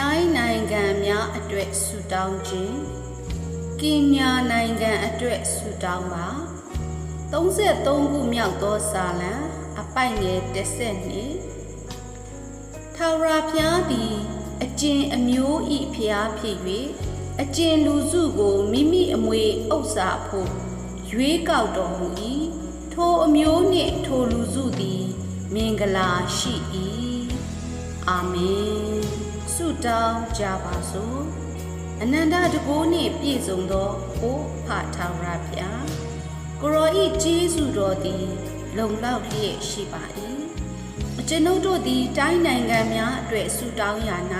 တိုင်းနိုင်ငံများအတွက်ဆုတောင်းခြင်းကင်ညာနိုင်ငံအတွက်ဆုတောင်းပါ33ခုမြောက်သောစာလံအပိုက်ငယ်30နှစ်ထာဝရဘုရားသည် အကျင်အမျိုးဤဖျားဖြစ်၍အကျင်လူစုကိုမိမိအမွေဥစ္စာဖို့ရွေးကောက်တော်မူ၏ထိုအမျိုးနှင့်ထိုလူစုသည် မင်္ဂလာရှိ၏အာမင် ဆုတောင်းကြပါစို့အနန္တတကူနှင့်ပြည့်စုံသောဘုဖထာဝရဘုရားကိုရောဤကျေးဇူးတော်သည်လုံလောက်လျက်ရှိပါ၏အကျွန်ုပ်တို့သည်တိုင်းနိုင်ငံများအတွက်ဆုတောင်းရာ၌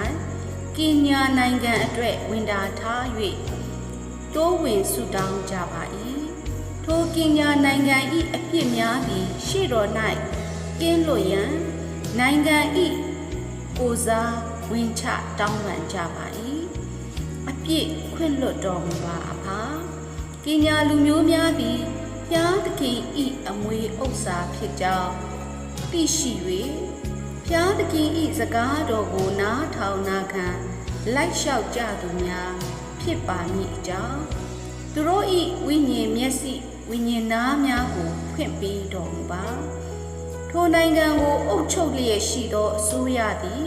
ကင်ညာနိုင်ငံအတွက်ဝင်တာထား၍တိုးဝင်ဆုတောင်းကြပါ၏ထိုကင်ညာနိုင်ငံ၏အပြစ်များသည်ရှေ့တော်၌ကင်းလွတ်ရန်နိုင်ငံ၏ ကိုစားဝင်ချတောင်းပန်ကြပါ၏အပြစ်ခွင့်လွတ်တော်မူပါအဖာကင်ညာလူမျိုးများသည်ဖျားသခင်ဤအမွေဥစ္စာဖြစ်ကြောင်းသိရှိ၍ဖျားသခင်ဤစကားတော်ကိုနားထောင်နာခံလိုက်လျှောက်ကြသူများဖြစ်ပါမည်အကြောင်းသူတို့ဤဝိညာဉ်မျက်စိဝိညာဉ်နားများကိုဖွင့်ပေးတော်မူပါ ထိုနိုင်ငံကိုအုပ်ချုပ်လျက်ရှိသောအစိုးရသည်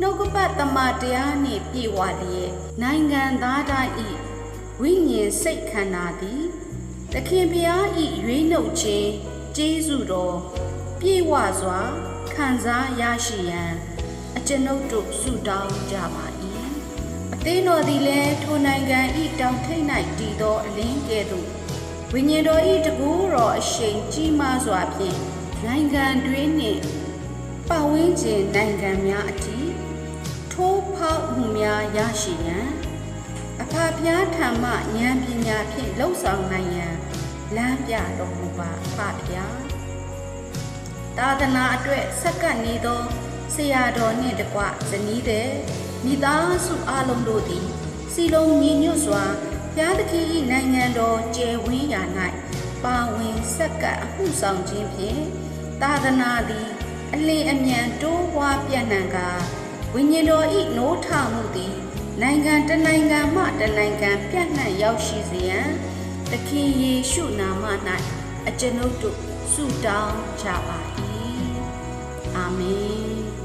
နှုတ်ကပတ်တမန်တရားနှင့်ပြည့်ဝလျက်နိုင်ငံသားတိုင်းဤဝိညာဉ်စိတ်ခန္ဓာသည်သခင်ဖျားဤရွေးနှုတ်ခြင်းကျေးဇူးတော်ပြေဝစွာခံစားရရှိရန်အကျွန်ုပ်တို့ဆုတောင်းကြပါ၏အသင်းတော်သည်လည်းထိုနိုင်ငံဤတောင်ထိပ်၌တည်သောအလင်းကဲ့သို့ဝိညာဉ်တော်ဤတကူတော်အရှိန်ကြီးမားစွာဖြင့် နိုင်ငံတွင်းနှင့်ပတ်ဝန်းကျင်နိုင်ငံများအထိထိုးဖောက်မှုများရရှိရန်အဖဖျားထံမှဉာဏ်ပညာဖြင့်လှုပ်ဆောင်နိုင်ရန်လမ်းပြတော်မူပါအဖဖျားသာသနာအတွက်ဆက်ကပ်နေသောဆရာတော်နှင့်တကွဇနီးတဲ့မိသားစုအလုံးတို့သည်စီလုံးညီညွတ်စွာဘုရားသခင်၏နိုင်ငံတော်ကျယ်ဝန်းရာ၌ပါဝင်ဆက်ကပ်အမှုဆောင်ခြင်းဖြင့် သာသနာသည်အလင်းအမြန်တိုးပွားပြန့်နှံ့ကာဝိညာဉ်တော်၏နိုးထမှုသည်နိုင်ငံတစ်နိုင်ငံမှတစ်နိုင်ငံပြန့်နှံ့ရောက်ရှိစေရန်သခင်ယေရှုနာမ၌အကျွန်ုပ်တို့ဆုတောင်းကြပါ၏အာမင်